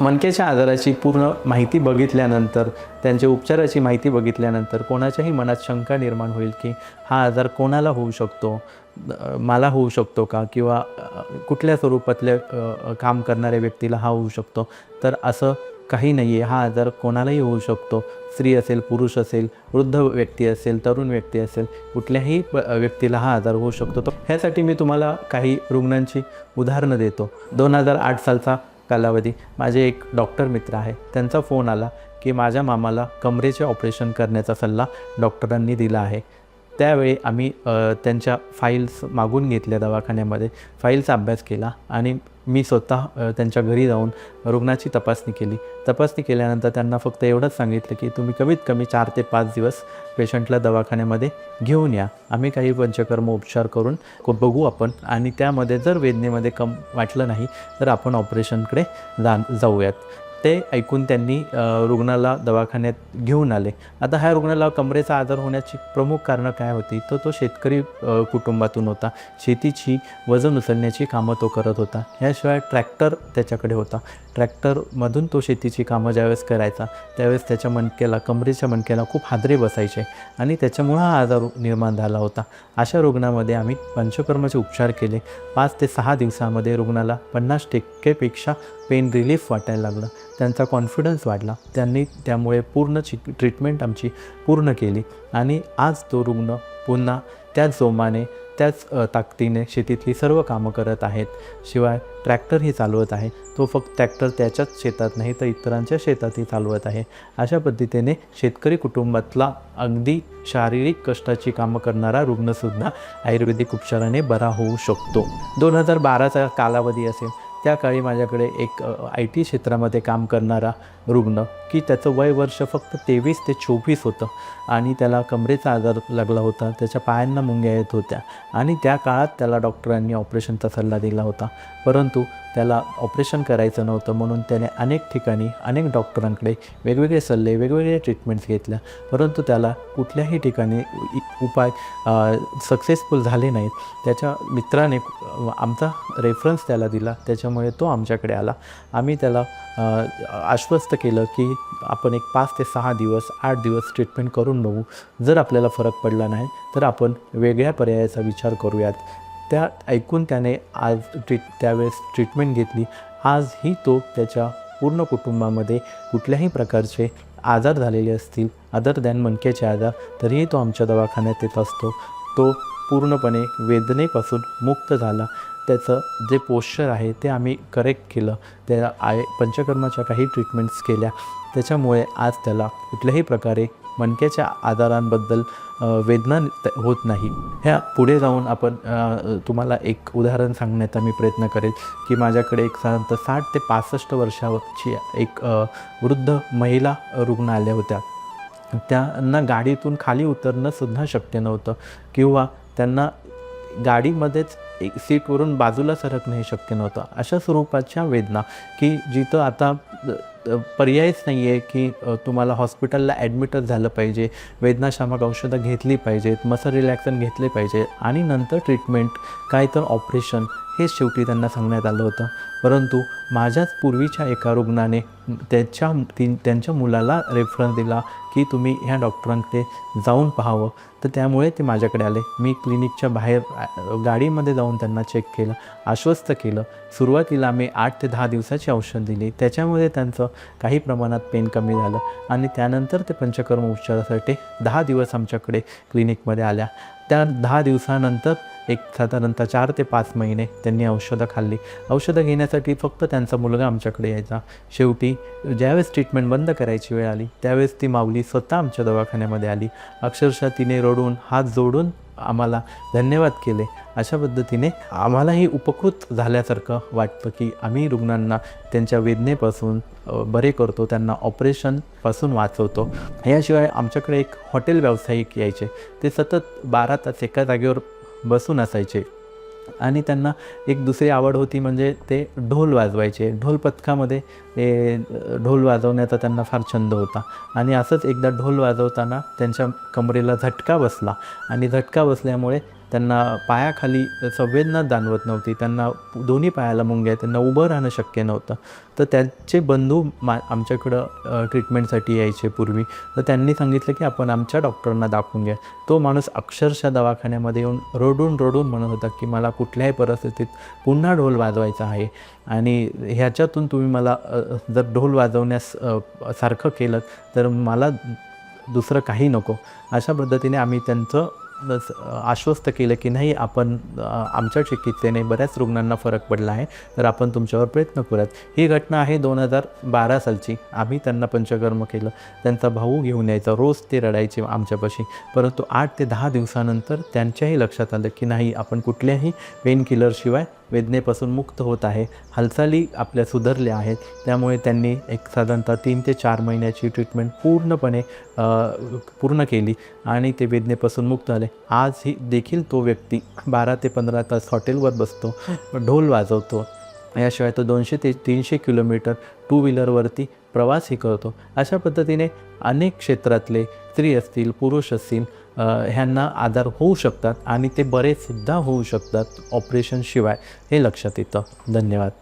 मनकेच्या आजाराची पूर्ण माहिती बघितल्यानंतर त्यांच्या उपचाराची माहिती बघितल्यानंतर कोणाच्याही मनात शंका निर्माण होईल की हा आजार कोणाला होऊ शकतो? मला होऊ शकतो का? किंवा कुठल्या स्वरूपातल्या काम करणाऱ्या व्यक्तीला हा होऊ शकतो? तर असं काही नाही आहे हा आजार कोणालाही होऊ शकतो. स्त्री असेल पुरुष असेल वृद्ध व्यक्ती असेल तरुण व्यक्ती असेल कुठल्याही प- व्यक्तीला हा आजार होऊ शकतो. तर ह्यासाठी मी तुम्हाला काही रुग्णांची उदाहरणं देतो. दोन हजार आठ सालचा कालावधी. माझे एक डॉक्टर मित्र आहे. त्यांचा फोन आला की माझ्या मामाला कमरेचे ऑपरेशन करण्याचा सल्ला डॉक्टरांनी दिला आहे. त्यावेळी आम्ही त्यांच्या फाईल्स मागून घेतल्या दवाखान्यामध्ये फाईल्सचा अभ्यास केला आणि मी स्वतः त्यांच्या घरी जाऊन रुग्णाची तपासणी केली. तपासणी केल्यानंतर त्यांना फक्त एवढंच सांगितलं की तुम्ही कमीत कमी चार ते पाच दिवस पेशंटला दवाखान्यामध्ये घेऊन या. आम्ही काही पंचकर्म उपचार करून बघू आपण आणि त्यामध्ये जर वेदनेमध्ये कम वाटलं नाही तर आपण ऑपरेशनकडे जा जाऊयात. ते ऐकून त्यांनी रुग्णाला दवाखान्यात घेऊन आले. आता ह्या रुग्णाला कमरेचा आजार होण्याची प्रमुख कारणं काय होती? तर तो शेतकरी कुटुंबातून होता. शेतीची वजन उचलण्याची कामं तो करत होता. ह्याशिवाय ट्रॅक्टर त्याच्याकडे होता. ट्रॅक्टरमधून तो शेतीची कामं ज्यावेळेस करायचा त्यावेळेस त्याच्या मणक्याला कमरेच्या मणक्याला खूप हादरे बसायचे आणि त्याच्यामुळं हा आजार निर्माण झाला होता. अशा रुग्णामध्ये आम्ही पंचकर्माचे उपचार केले. पाच ते सहा दिवसामध्ये रुग्णाला पन्नास टक्केपेक्षा पेन रिलीफ वाटायला लागलं. त्यांचा कॉन्फिडन्स वाढला. त्यांनी त्यामुळे पूर्ण ची ट्रीटमेंट आमची पूर्ण केली. आणि आज तो रुग्ण पुन्हा त्याच जोमाने त्याच ताकदीने शेतीतली सर्व कामं करत आहेत. शिवाय ट्रॅक्टरही चालवत आहे. तो फक्त ट्रॅक्टर त्याच्याच शेतात नाही तर इतरांच्या शेतातही चालवत आहे. अशा पद्धतीने शेतकरी कुटुंबातला अगदी शारीरिक कष्टाची कामं करणारा रुग्णसुद्धा आयुर्वेदिक उपचाराने बरा होऊ शकतो. दोन हजार बाराचा कालावधी असेल. त्या काळी माझ्याकडे एक आय टी क्षेत्रामध्ये काम करणारा रुग्ण की त्याचं वय वर्ष फक्त तेवीस ते चोवीस होतं. आणि त्याला कमरेचा आजार लागला होता. त्याच्या पायांना मुंग्या येत होत्या. आणि त्या काळात त्याला डॉक्टरांनी ऑपरेशनचा सल्ला दिला होता. परंतु त्याला ऑपरेशन करायचं नव्हतं. म्हणून त्याने अनेक ठिकाणी अनेक डॉक्टरांकडे वेगवेगळे सल्ले वेगवेगळे ट्रीटमेंट्स घेतल्या. परंतु त्याला कुठल्याही ठिकाणी उपाय सक्सेसफुल झाले नाहीत. त्याच्या मित्राने आमचा रेफरन्स त्याला दिला. त्याच्यामुळे तो आमच्याकडे आला. आम्ही त्याला आश्वस्त केलं की आपण एक पाच ते सहा दिवस आठ दिवस ट्रीटमेंट करून बघू. जर आपल्याला फरक पडला नाही तर आपण वेगळ्या पर्यायाचा विचार करूयात. त्या ऐकून त्याने आज ट्रीट त्यावेळेस ट्रीटमेंट घेतली. आजही तो त्याच्या पूर्ण कुटुंबामध्ये कुठल्याही प्रकारचे आजार झालेले असतील अदर दॅन मणक्याचे आजार तरीही तो आमच्या दवाखान्यात येत असतो. तो पूर्णपणे वेदनेपासून मुक्त झाला. त्याचं जे पोश्चर आहे ते आम्ही करेक्ट केलं. त्या आय पंचकर्माच्या काही ट्रीटमेंट्स केल्या. त्याच्यामुळे आज त्याला कुठल्याही प्रकारे मणक्याच्या आजारांबद्दल वेदना होत नाही. ह्या पुढे जाऊन आपण तुम्हाला एक उदाहरण सांगण्याचा मी प्रयत्न करेल की माझ्याकडे एक साधारणतः साठ ते पासष्ट वर्षाची एक वृद्ध महिला रुग्ण आल्या होत्या. त्यांना गाडीतून खाली उतरणं सुद्धा शक्य नव्हतं. किंवा त्यांना गाडीमध्येच एक सीटवरून बाजूला सरकणे हे शक्य नव्हतं. अशा स्वरूपाच्या वेदना की जिथं आता पर्यायच नाही आहे की तुम्हाला हॉस्पिटलला ॲडमिटच झालं पाहिजे वेदनाशामक औषधं घेतली पाहिजेत मसल रिलॅक्सन घेतले पाहिजे आणि नंतर ट्रीटमेंट काय तर ऑपरेशन हेच शेवटी त्यांना सांगण्यात आलं होतं. परंतु माझ्याच पूर्वीच्या एका रुग्णाने त्याच्या ती त्यांच्या मुलाला रेफरन्स दिला की तुम्ही ह्या डॉक्टरांकडे जाऊन पाहावं. तर त्यामुळे ते माझ्याकडे आले. मी क्लिनिकच्या बाहेर गाडीमध्ये जाऊन त्यांना चेक केलं आश्वस्त केलं. सुरुवातीला आम्ही आठ ते दहा दिवसाची औषध दिली. त्याच्यामुळे त्यांचं काही प्रमाणात पेन कमी झालं. आणि त्यानंतर ते पंचकर्म उपचारासाठी दहा दिवस आमच्याकडे क्लिनिकमध्ये आल्या. त्या दहा दिवसानंतर एक साधारणतः चार ते पाच महिने त्यांनी औषधं खाल्ली. औषधं घेण्यासाठी फक्त त्यांचा मुलगा आमच्याकडे यायचा. शेवटी ज्यावेळेस ट्रीटमेंट बंद करायची वेळ आली त्यावेळेस ती माऊली स्वतः आमच्या दवाखान्यामध्ये आली. अक्षरशः तिने रडून हात जोडून आम्हाला धन्यवाद केले. अशा पद्धतीने आम्हालाही उपकृत झाल्यासारखं वाटतं की आम्ही रुग्णांना त्यांच्या वेदनेपासून बरे करतो त्यांना ऑपरेशनपासून वाचवतो. याशिवाय आमच्याकडे एक हॉटेल व्यावसायिक यायचे. ते सतत बारा तास एका जागेवर बसून असायचे. आणि त्यांना एक दुसरी आवड होती म्हणजे ते ढोल वाजवायचे. ढोल पथकामध्ये ते ढोल वाजवण्याचा त्यांना फार छंद होता. आणि असंच एकदा ढोल वाजवताना त्यांच्या कमरेला झटका बसला. आणि झटका बसल्यामुळे त्यांना पायाखाली संवेदना जाणवत नव्हती. त्यांना दोन्ही पायाला मुंग्या आहेत, त्यांना उभं राहणं शक्य नव्हतं. तर त्यांचे बंधू मा आमच्याकडं ट्रीटमेंटसाठी यायचे पूर्वी. तर त्यांनी सांगितलं की आपण आमच्या डॉक्टरांना दाखवून घ्या. तो माणूस अक्षरशः दवाखान्यामध्ये येऊन रडून रडून म्हणत होता की मला कुठल्याही परिस्थितीत पुन्हा ढोल वाजवायचा आहे. आणि ह्याच्यातून तुम्ही मला जर ढोल वाजवण्यास सारखं केलं तर मला दुसरं काही नको. अशा पद्धतीने आम्ही त्यांचं आश्वस्त केलं की नाही आपण आमच्या चिकित्सेने बऱ्याच रुग्णांना फरक पडला आहे तर आपण तुमच्यावर प्रयत्न करूयात. ही घटना आहे दोन हजार बारा सालची. आम्ही त्यांना पंचकर्म केलं. त्यांचा भाऊ घेऊन यायचा. रोज ते रडायचे आमच्यापाशी. परंतु आठ ते दहा दिवसानंतर त्यांच्याही लक्षात आलं की नाही आपण कुठल्याही पेन किलरशिवाय वेदनेपासून मुक्त होत आहे. हालचाली आपल्या सुधारल्या आहेत. त्यामुळे त्यांनी एक साधारणतः तीन ते चार महिन्याची ट्रीटमेंट पूर्णपणे पूर्ण केली आणि ते वेदनेपासून मुक्त झाले. आजही देखील तो व्यक्ती बारा ते पंधरा तास हॉटेलवर बसतो ढोल वाजवतो. याशिवाय तो दोनशे ते तीनशे किलोमीटर टू व्हीलरवरती प्रवासही करतो. अशा पद्धतीने अनेक क्षेत्रातले स्त्री असतील पुरुष असतील ह्यांना आजार होऊ शकतात आणि ते बरेसुद्धा होऊ शकतात ऑपरेशनशिवाय हे लक्षात येतं. धन्यवाद.